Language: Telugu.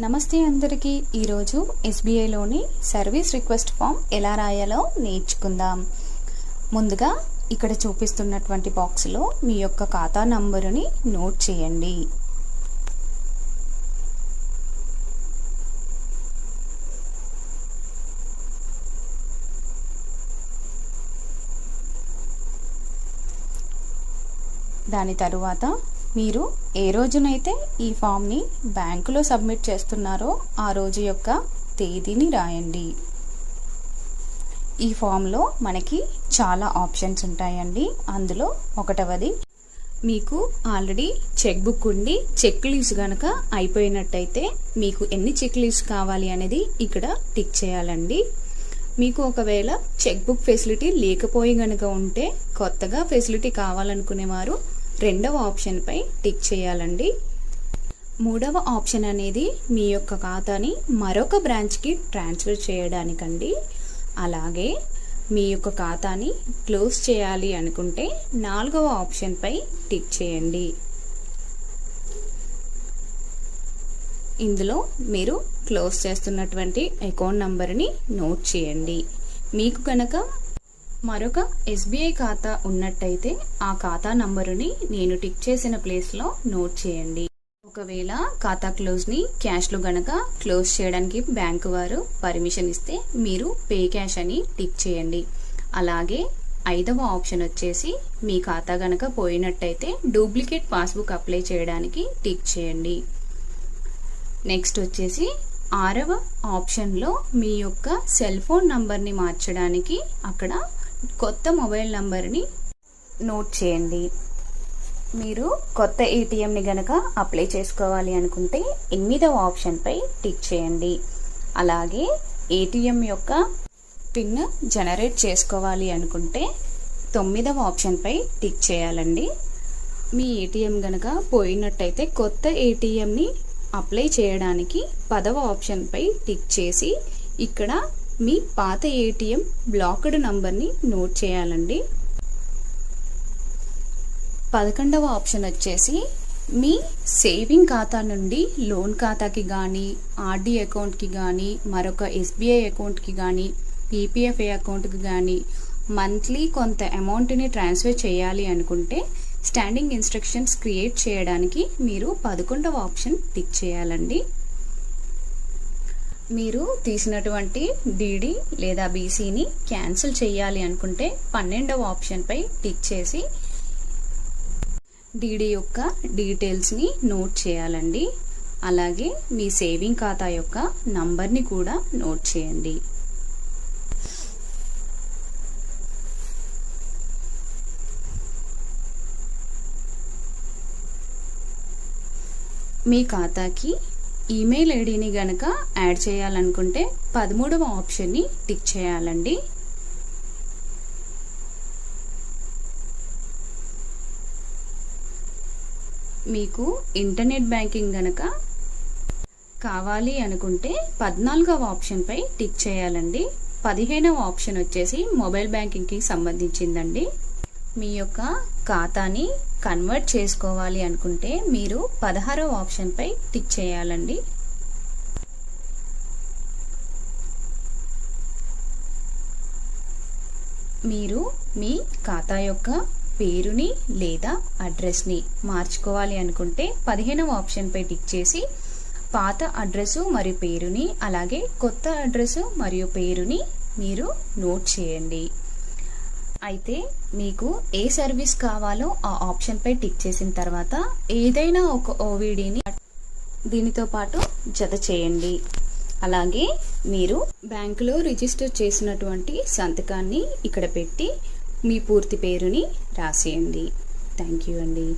నమస్తే అందరికీ. ఈరోజు ఎస్బీఐలోని సర్వీస్ రిక్వెస్ట్ ఫామ్ ఎలా రాయాలో నేర్చుకుందాం. ముందుగా ఇక్కడ చూపిస్తున్నటువంటి బాక్స్లో మీ యొక్క ఖాతా నంబరుని నోట్ చేయండి. దాని తరువాత మీరు ఏ రోజునైతే ఈ ఫామ్ని బ్యాంకులో సబ్మిట్ చేస్తున్నారో ఆ రోజు యొక్క తేదీని రాయండి. ఈ ఫామ్లో మనకి చాలా ఆప్షన్స్ ఉంటాయండి. అందులో ఒకటవది మీకు ఆల్రెడీ చెక్ బుక్ ఉండి చెక్ లీవ్స్ కనుక అయిపోయినట్టయితే మీకు ఎన్ని చెక్ లీవ్స్ కావాలి అనేది ఇక్కడ టిక్ చేయాలండి. మీకు ఒకవేళ చెక్ బుక్ ఫెసిలిటీ లేకపోయి గనుక ఉంటే కొత్తగా ఫెసిలిటీ కావాలనుకునేవారు రెండవ ఆప్షన్పై టిక్ చేయాలండి. మూడవ ఆప్షన్ అనేది మీ యొక్క ఖాతాని మరొక బ్రాంచ్కి ట్రాన్స్ఫర్ చేయడానికండి. అలాగే మీ యొక్క ఖాతాని క్లోజ్ చేయాలి అనుకుంటే నాలుగవ ఆప్షన్పై టిక్ చేయండి. ఇందులో మీరు క్లోజ్ చేస్తున్నటువంటి అకౌంట్ నంబర్ని నోట్ చేయండి. మీకు కనుక మరొక ఎస్బీఐ ఖాతా ఉన్నట్టయితే ఆ ఖాతా నంబరుని నేను టిక్ చేసిన ప్లేస్లో నోట్ చేయండి. ఒకవేళ ఖాతా క్లోజ్ని క్యాష్లో గనక క్లోజ్ చేయడానికి బ్యాంకు వారు పర్మిషన్ ఇస్తే మీరు పే క్యాష్ అని టిక్ చేయండి. అలాగే ఐదవ ఆప్షన్ వచ్చేసి మీ ఖాతా గనక పోయినట్టయితే డూప్లికేట్ పాస్బుక్ అప్లై చేయడానికి టిక్ చేయండి. నెక్స్ట్ వచ్చేసి ఆరవ ఆప్షన్లో మీ యొక్క సెల్ ఫోన్ నంబర్ని మార్చడానికి అక్కడ కొత్త మొబైల్ నంబర్ని నోట్ చేయండి. మీరు కొత్త ఏటీఎంని గనక అప్లై చేసుకోవాలి అనుకుంటే ఎనిమిదవ ఆప్షన్పై టిక్ చేయండి. అలాగే ఏటీఎం యొక్క పిన్ జనరేట్ చేసుకోవాలి అనుకుంటే తొమ్మిదవ ఆప్షన్పై టిక్ చేయాలండి. మీ ఏటీఎం గనక పోయినట్టయితే కొత్త ఏటీఎంని అప్లై చేయడానికి పదవ ఆప్షన్పై టిక్ చేసి ఇక్కడ మీ పాత ఏటీఎం బ్లాక్డ్ నంబర్ని నోట్ చేయాలండి. పదకొండవ ఆప్షన్ వచ్చేసి మీ సేవింగ్ ఖాతా నుండి లోన్ ఖాతాకి కానీ ఆర్డీ అకౌంట్కి కానీ మరొక ఎస్బీఐ అకౌంట్కి కానీ పీపీఎఫ్ఏ అకౌంట్కి కానీ మంత్లీ కొంత అమౌంట్ని ట్రాన్స్ఫర్ చేయాలి అనుకుంటే స్టాండింగ్ ఇన్స్ట్రక్షన్స్ క్రియేట్ చేయడానికి మీరు పదకొండవ ఆప్షన్ టిక్ చేయాలండి. మీరు తీసినటువంటి డీడీ లేదా బీసీని క్యాన్సిల్ చేయాలి అనుకుంటే పన్నెండవ ఆప్షన్పై టిక్ చేసి డీడీ యొక్క డీటెయిల్స్ని నోట్ చేయాలండి. అలాగే మీ సేవింగ్ ఖాతా యొక్క నంబర్ని కూడా నోట్ చేయండి. మీ ఖాతాకి ఈమెయిల్ ఐడిని గనక యాడ్ చేయాలనుకుంటే పదమూడవ ఆప్షన్ని టిక్ చేయాలండి. మీకు ఇంటర్నెట్ బ్యాంకింగ్ గనక కావాలి అనుకుంటే పద్నాలుగవ ఆప్షన్పై టిక్ చేయాలండి. పదిహేనవ ఆప్షన్ వచ్చేసి మొబైల్ బ్యాంకింగ్కి సంబంధించిందండి. మీ యొక్క ఖాతాని కన్వర్ట్ చేసుకోవాలి అనుకుంటే మీరు పదహారవ ఆప్షన్పై టిక్ చేయాలండి. మీరు మీ ఖాతా యొక్క పేరుని లేదా అడ్రస్ని మార్చుకోవాలి అనుకుంటే పదిహేనవ ఆప్షన్పై టిక్ చేసి పాత అడ్రస్ మరియు పేరుని అలాగే కొత్త అడ్రస్ మరియు పేరుని మీరు నోట్ చేయండి. అయితే మీకు ఏ సర్వీస్ కావాలో ఆ ఆప్షన్పై టిక్ చేసిన తర్వాత ఏదైనా ఒక ఓవిడీని దీనితో పాటు జత చేయండి. అలాగే మీరు బ్యాంకులో రిజిస్టర్ చేసినటువంటి సంతకాన్ని ఇక్కడ పెట్టి మీ పూర్తి పేరుని రాసేయండి. థ్యాంక్ యూ అండి.